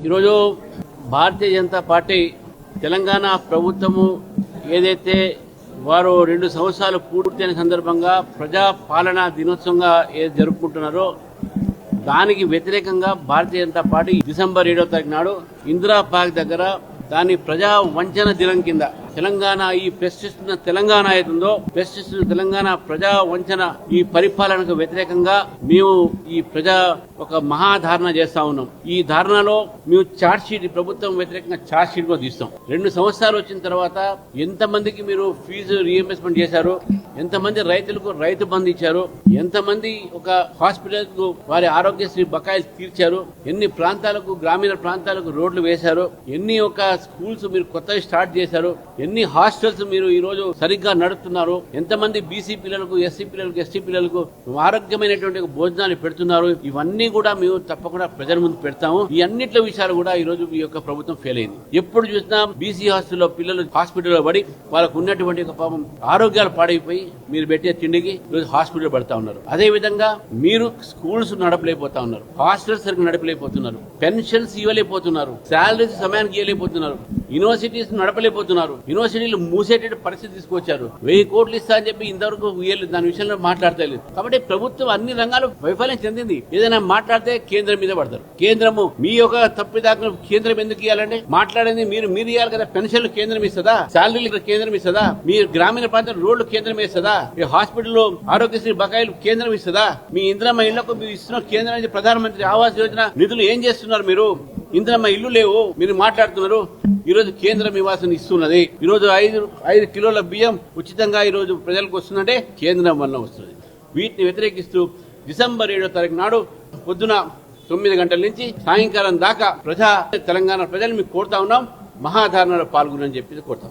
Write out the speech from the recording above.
ఈరోజు భారతీయ జనతా పార్టీ తెలంగాణ ప్రభుత్వము ఏదైతే వారు రెండు సంవత్సరాలు పూర్తయిన సందర్భంగా ప్రజా పాలనా దినోత్సవంగా ఏది జరుపుకుంటున్నారో దానికి వ్యతిరేకంగా భారతీయ జనతా పార్టీ డిసెంబర్ ఏడవ తారీఖు నాడు ఇందిరా పార్క్ దగ్గర దాని ప్రజా వంచన దినం కింద తెలంగాణ ఈ ప్రశ్నిస్తున్న తెలంగాణ ఏతుందో ప్రశ్నిస్తున్న తెలంగాణ ప్రజా వంచన ఈ పరిపాలనకు వ్యతిరేకంగా మేము ఈ ప్రజా ఒక మహాధారణ చేస్తా ఉన్నాం. ఈ ధారణలో మేము చార్జ్ షీట్ ప్రభుత్వం వ్యతిరేకంగా చార్జ్ షీట్ కూడా తీస్తాం. రెండు సంవత్సరాలు వచ్చిన తర్వాత ఎంతమందికి మీరు ఫీజు రీఎంబర్స్మెంట్ చేశారు? ఎంతమంది రైతులకు రైతు బంధు ఇచ్చారు? ఎంతమంది ఒక హాస్పిటల్కు వారి ఆరోగ్యశ్రీ బకాయిలు తీర్చారు? ఎన్ని ప్రాంతాలకు గ్రామీణ ప్రాంతాలకు రోడ్లు వేశారు? ఎన్ని ఒక స్కూల్స్ మీరు కొత్తగా స్టార్ట్ చేశారు? ఎన్ని హాస్టల్స్ మీరు ఈ రోజు సరిగ్గా నడుపుతున్నారు? ఎంతమంది బీసీ పిల్లలకు ఎస్సీ పిల్లలకు ఎస్టీ పిల్లలకు ఆరోగ్యమైనటువంటి భోజనాలు పెడుతున్నారు? ఇవన్నీ కూడా మేము తప్పకుండా ప్రజల ముందు పెడతాము. ఈ అన్నిట్ల విషయాలు కూడా ఈ రోజు ఈ యొక్క ప్రభుత్వం ఫెయిల్ అయింది. ఎప్పుడు చూసినా బీసీ హాస్టల్లో పిల్లలు హాస్పిటల్లో పడి వాళ్ళకు ఉన్నటువంటి ఒక పాపం ఆరోగ్యాలు పాడైపోయి మీరు పెట్టే తిండికి ఈరోజు హాస్పిటల్ పడతా ఉన్నారు. అదే విధంగా మీరు స్కూల్స్ నడపలేకపోతా ఉన్నారు హాస్టల్స్ సరిగ్గా నడపలేకపోతున్నారు. పెన్షన్స్ ఇవ్వలేకపోతున్నారు. శాలరీస్ సమయానికి ఇవ్వలేకపోతున్నారు. యూనివర్సిటీస్ నడపలేకపోతున్నారు. యూనివర్సిటీలు మూసేట పరిస్థితి తీసుకొచ్చారు. వెయ్యి కోట్లు ఇస్తా అని చెప్పి ఇంతవరకు వీళ్ళు దాని విషయంలో మాట్లాడతలేదు కాబట్టి ప్రభుత్వం అన్ని రంగాలు వైఫల్యం చెందింది. ఏదైనా మాట్లాడితే కేంద్రం మీద పడతారు. కేంద్రము మీ యొక్క తప్పిదాకలు కేంద్రం ఎందుకు ఇవ్వాలండి మాట్లాడేది మీరు మీరు ఇవ్వాలి కదా. పెన్షన్లు కేంద్రం ఇస్తుందా? శాలరీలు కేంద్రం ఇస్తుందా? మీ గ్రామీణ ప్రాంతం రోడ్లు కేంద్రం ఇస్తుందా? మీ హాస్పిటల్లో ఆరోగ్యశ్రీ బకాయిలు కేంద్రం ఇస్తుందా? మీ ఇంద్రమ్మ ఇళ్ళకు మీరు ఇస్తున్న కేంద్రం ప్రధానమంత్రి ఆవాస్ యోజన నిధులు ఏం చేస్తున్నారు మీరు? ఇంద్రమ్మ ఇల్లు లేవు మీరు మాట్లాడుతున్నారు. ఈ రోజు కేంద్రం నివాసం ఇస్తున్నది. ఈ రోజు ఐదు ఐదు కిలోల బియ్యం ఉచితంగా ఈ రోజు ప్రజలకు వస్తుందంటే కేంద్రం వల్ల వస్తుంది. వీటిని వ్యతిరేకిస్తూ డిసెంబర్ ఏడో తారీఖు నాడు పొద్దున తొమ్మిది గంటల నుంచి సాయంకాలం దాకా ప్రజా తెలంగాణ ప్రజలు మీకు కోరుతా ఉన్నాం. మహాధారణలో పాల్గొనని చెప్పి కోరుతాం